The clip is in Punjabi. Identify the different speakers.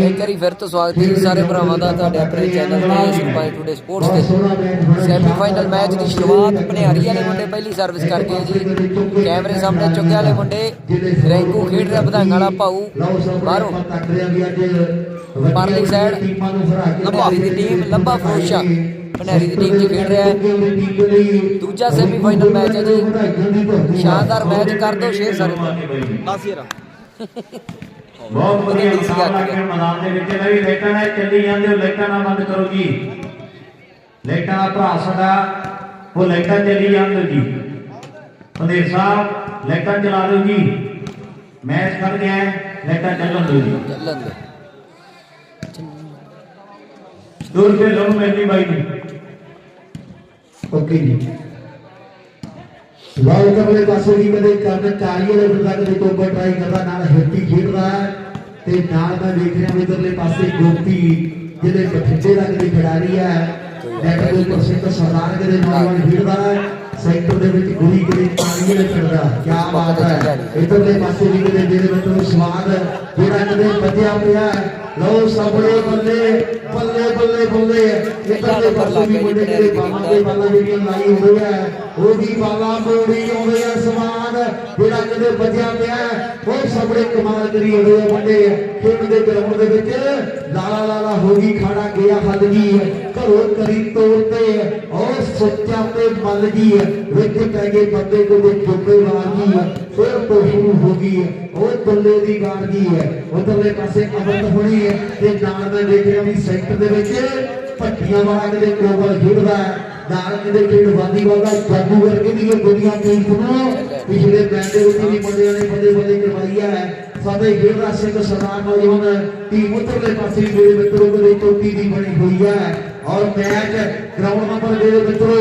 Speaker 1: ਇੱਕ ਵਾਰੀ ਫਿਰ ਤੋਂ ਸਵਾਗਤ ਹੈ ਜੀ ਸਾਰੇ ਭਰਾਵਾਂ ਦਾ ਤੁਹਾਡੇ ਆਪਣੇ ਚੈਨਲ ਤੇ ਸਰਪੰਚ ਟੂਡੇ ਸਪੋਰਟਸ ਤੇ। ਸੈਮੀਫਾਈਨਲ ਮੈਚ ਦੀ ਸ਼ੁਰੂਆਤ ਭਨਿਆਰੀ ਵਾਲੇ ਮੁੰਡੇ ਪਹਿਲੀ ਸਰਵਿਸ ਕਰਕੇ ਜੀ। ਕੈਮਰੇ ਸਾਹਮਣੇ ਚੁੱਗੇ ਵਾਲੇ ਮੁੰਡੇ ਰੈਂਕੂ ਖੇਡ ਰਿਹਾ ਵਧਾਈਆਂ ਵਾਲਾ ਭਾਊ। ਬਾਹਰੋਂ ਪਰਲੀ ਸਾਈਡ ਲੰਬਾਵੀ ਦੀ ਟੀਮ ਲੰਬਾ ਫਰੋਸ਼ਾ ਭਨਿਆਰੀ ਦੀ ਟੀਮ 'ਚ ਖੇਡ ਰਿਹਾ ਹੈ। ਦੂਜਾ ਸੈਮੀਫਾਈਨਲ ਮੈਚ ਹੈ ਜੀ। ਸ਼ਾਨਦਾਰ ਮੈਚ ਕਰ ਦੋ ਸ਼ੇਅਰ ਸਾਰੇ। ਬਸ ਯਾਰ
Speaker 2: ਬਹੁਤ ਵਧੀਆ ਇਨਸਾਨ ਲੱਗ ਕੇ ਮੈਦਾਨ ਦੇ ਵਿੱਚ। ਵੀ ਲਾਈਟਾਂ ਨਾਲ ਚੱਲੀ ਜਾਂਦੇ ਹੋ ਲਾਈਟਾਂ ਨਾ ਬੰਦ ਕਰੋ ਜੀ। ਲਾਈਟਾਂ ਦਾ ਭਰਾ ਸਾਡਾ ਉਹ ਲਾਈਟਾਂ ਚੱਲੀ ਜਾਂਦੇ ਜੀ। ਪੰਦੇਰ ਸਾਹਿਬ ਲਾਈਟਾਂ ਚਲਾ ਦਿਓ ਜੀ। ਮੈਚ ਕਰ ਗਿਆ ਲਾਈਟਾਂ ਚੱਲਣ ਦਿਓ ਜੀ।
Speaker 1: ਚੱਲਣ ਦੇ
Speaker 2: ਦੂਰ ਤੇ ਲੋ ਮੈਨੀ ਬਾਈ ਨੂੰ।
Speaker 3: ਓਕੇ ਜੀ। ਲਾਲ ਕਬਲੇ ਪਾਸੇ ਵੀ ਕਦੇ ਕਰਨ ਕਾਲੀਏ ਦੇ ਬੰਦਾ ਕਦੇ ਟੋਬਾ ਟਰਾਈ ਕਰਦਾ ਨਾਲ ਹਿੱਤੀ ਖੇਡਦਾ ਤੇ ਨਾਲ ਮੈਂ ਵੇਖ ਰਿਹਾ ਇਧਰਲੇ ਪਾਸੇ ਗੋਪੀ ਜਿਹਦੇ ਬਠਿੰਡੇ ਦਾ ਕਦੇ ਖਿਡਾਰੀ ਹੈ ਨੈਟ ਦੇ ਉੱਪਰ ਸਿੰਘ ਸਰਦਾਰ ਕਦੇ ਨੌਜਵਾਨ ਖੇਡਦਾ ਹੈ ਸੈਕਟਰ ਦੇ ਵਿੱਚ ਗੁਰੀ ਕਦੇ ਕਾਲੀਏ ਦੇ ਖੇਡਦਾ ਕੀ ਬਾਤ ਹੈ। ਇਧਰਲੇ ਪਾਸੇ ਵੀ ਕਦੇ ਮੇਰੇ ਵਿੱਚ ਨੂੰ ਸਵਾਦ ਜਿਹੜਾ ਪਿਆ ਹੈ। ਸਭਲੇ ਬੱਲੇ ਬੱਲੇ ਬੱਲੇ ਬੱਲੇ। ਇਧਰਲੇ ਪਾਸੇ ਵੀ ਮੁੰਡੇ ਜਿਹੜੇ ਬਾਹਾਂ ਦੇ ਬਾਲਾਂ ਜਿਹੜੀਆਂ ਲਾਈ ਹੋਈ ਹੈ। ਉਹ ਵੀ ਮੋੜੀ ਆਉਂਦੇ ਆ ਸਮਾਨ, ਜਿਹੜਾ ਕਦੇ ਵੱਜਿਆ ਪਿਆ ਹੈ, ਉਹ ਕਮਾਲ ਕਰੀ ਹੋਏ ਆ ਮੁੰਡੇ ਖੇਡ ਦੇ ਗਰਾਊਂਡ ਦੇ ਵਿੱਚ ਲਾਲਾ ਲਾਲਾ ਹੋ ਗਈ ਖਾੜਾ ਗਿਆ ਹੱਲ ਜੀ ਘਰੋਂ ਕਰੀ ਤੋੜਤੇ ਉਹ ਸੱਚਾ ਤੇ ਮੱਲ ਜੀ ਵਿੱਚ ਪੈ ਗਏ ਬੰਦੇ ਕੋ ਦੇ ਚੋਪੇ ਵਾਗੀ ਫਿਰ ਤੋਂ ਸ਼ੁਰੂ ਹੋ ਗਈ ਉਹ ਬੱਲੇ ਦੀ ਵਾਰਗੀ ਹੈ। ਉਧਰਲੇ ਪਾਸੇ ਅਮਰਤ ਹੋਣੀ ਹੈ ਤੇ ਨਾਲ ਮੈਂ ਦੇਖ ਵੀ ਸੈਕਟਰ ਦੇ ਵਿੱਚ ਭੱਟੀਆਂ ਵਾਲਾ ਕਿਤੇ ਕੋਬਲ ਖੇਡਦਾ ਹੈ। ਨਾਲ ਕਿਤੇ ਖੇਡ ਵਾਦੀ ਵਾਲਾ ਜਾਦੂ ਵਰਗੇ ਦੀ ਦੁਨੀਆ ਟੀਮ ਨੂੰ ਪਿਛਲੇ ਮੈਚ ਦੇ ਵਿੱਚ ਵੀ ਮੁੰਡਿਆਂ ਨੇ ਬੰਦੇ ਬੰਦੇ ਕਰਵਾਈ ਹੈ ਸਾਡੇ ਖੇਡਦਾ ਸਿੰਘ ਸਰਦਾਰ ਨੌਜਵਾਨ ਟੀਮ ਉਧਰਲੇ ਪਾਸੇ ਮੇਰੇ ਮਿੱਤਰੋ ਕੋਲੇ ਚੋਟੀ ਦੀ ਬਣੀ ਹੋਈ ਹੈ ਔਰ ਮੈਚ ਗਰਾਊਂਡ ਨੰਬਰ ਮੇਰੇ ਮਿੱਤਰੋ